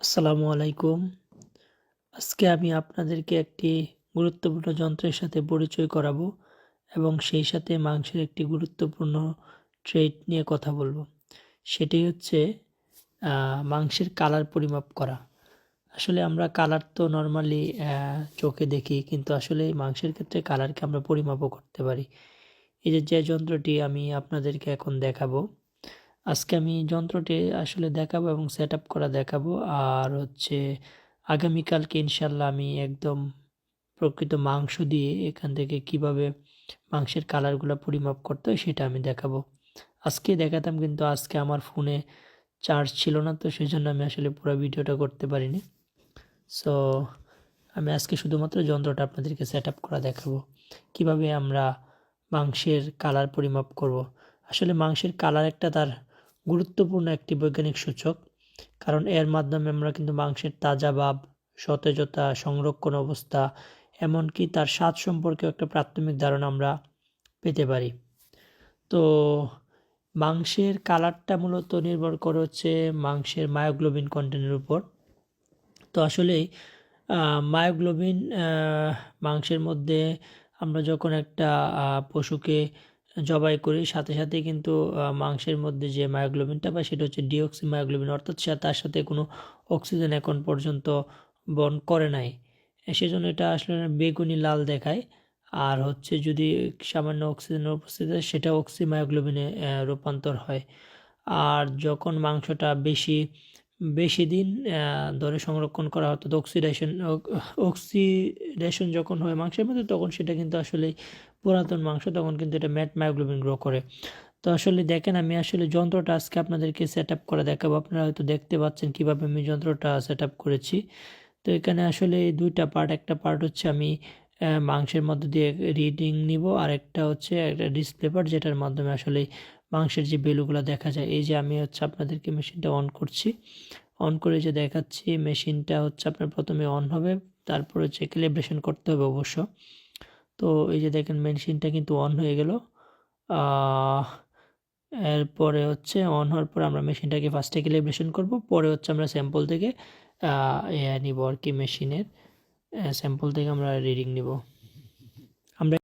আসসালামু আলাইকুম। আজকে আমি আপনাদেরকে একটি গুরুত্বপূর্ণ যন্ত্রের সাথে পরিচয় করাবো এবং সেই সাথে মাংসের একটি গুরুত্বপূর্ণ ট্রেড নিয়ে কথা বলব। সেটি হচ্ছে মাংসের কালার পরিমাপ করা। আসলে আমরা কালার তো নর্মালি চোখে দেখি, কিন্তু আসলে মাংসের ক্ষেত্রে কালারকে আমরা পরিমাপও করতে পারি। এই যে যে যন্ত্রটি আমি আপনাদেরকে এখন দেখাবো আজকে আমি যন্ত্রটি আসলে দেখাবো এবং সেট করা দেখাবো। আর হচ্ছে আগামীকালকে ইনশাল্লাহ আমি একদম প্রকৃত মাংস দিয়ে এখান থেকে কীভাবে মাংসের কালারগুলো পরিমাপ করতে হয় সেটা আমি দেখাবো। আজকে দেখাতাম কিন্তু আজকে আমার ফোনে চার্জ ছিল না, তো সেই জন্য আমি আসলে পুরো ভিডিওটা করতে পারিনি। সো আমি আজকে শুধুমাত্র যন্ত্রটা আপনাদেরকে সেট করা দেখাবো। কীভাবে আমরা মাংসের কালার পরিমাপ করব? আসলে মাংসের কালার একটা তার গুরুত্বপূর্ণ একটি বৈজ্ঞানিক সূচক, কারণ এর মাধ্যমে আমরা কিন্তু মাংসের তাজা ভাব, সতেজতা, সংরক্ষণ অবস্থা, এমনকি তার স্বাদ সম্পর্কেও একটা প্রাথমিক ধারণা আমরা পেতে পারি। তো মাংসের কালারটা মূলত নির্ভর করে হচ্ছে মাংসের মায়োগ্লোবিন কন্টেন্টের উপর। তো আসলেই মায়োগ্লোবিন মাংসের মধ্যে আমরা যখন একটা পশুকে জবাই করি। সাথে সাথে কিন্তু মাংসের মধ্যে যে মায়োগ্লোবিনটা পাই সেটা হচ্ছে ডিঅক্সি মায়োগ্লোবিন অর্থাৎ সে তার সাথে কোনো অক্সিজেন এখন পর্যন্ত বন করে নাই। সেজন্য এটা আসলে বেগুনি লাল দেখায়। আর হচ্ছে যদি সামান্য অক্সিজেনের উপস্থিতি সেটা অক্সি মায়োগ্লোবিনে রূপান্তর হয়। আর যখন মাংসটা বেশি বেশি দিন ধরে সংরক্ষণ করা অর্থাৎ অক্সিডেশন অক্সিডেশন যখন হয় মাংসের মধ্যে, তখন সেটা কিন্তু আসলে পুরাতন মাংস, তখন কিন্তু এটা ম্যাট মায়োগ্লোবিন গ্রো করে। তো আসলে দেখেন, আমি আসলে যন্ত্রটা আজকে আপনাদেরকে সেট আপ করে দেখাবো। আপনারা হয়তো দেখতে পাচ্ছেন কীভাবে আমি যন্ত্রটা সেট আপ করেছি। তো এখানে আসলে দুইটা পার্ট একটা পার্ট হচ্ছে আমি মাংসের মধ্যে দিয়ে রিডিং নিব আর একটা হচ্ছে একটা ডিসপ্লে পার্ট যেটার মাধ্যমে আসলে মাংসের যে বেলুগুলো দেখা যায়, এই যে আমি হচ্ছে আপনাদেরকে মেশিনটা অন করছি। অন করে যে দেখাচ্ছি মেশিনটা হচ্ছে আপনার প্রথমে অন হবে, তারপর হচ্ছে ক্যালিব্রেশন করতে হবে অবশ্য। তো এই যে দেখেন মেশিনটা কিন্তু অন হয়ে গেল। এরপরে হচ্ছে অন হওয়ার পর আমরা মেশিনটাকে ফার্স্টে ক্যালিব্রেশন করব, পরে হচ্ছে আমরা স্যাম্পল থেকে এ নিব আর কি মেশিনের স্যাম্পল থেকে আমরা রিডিং নিব। আমরা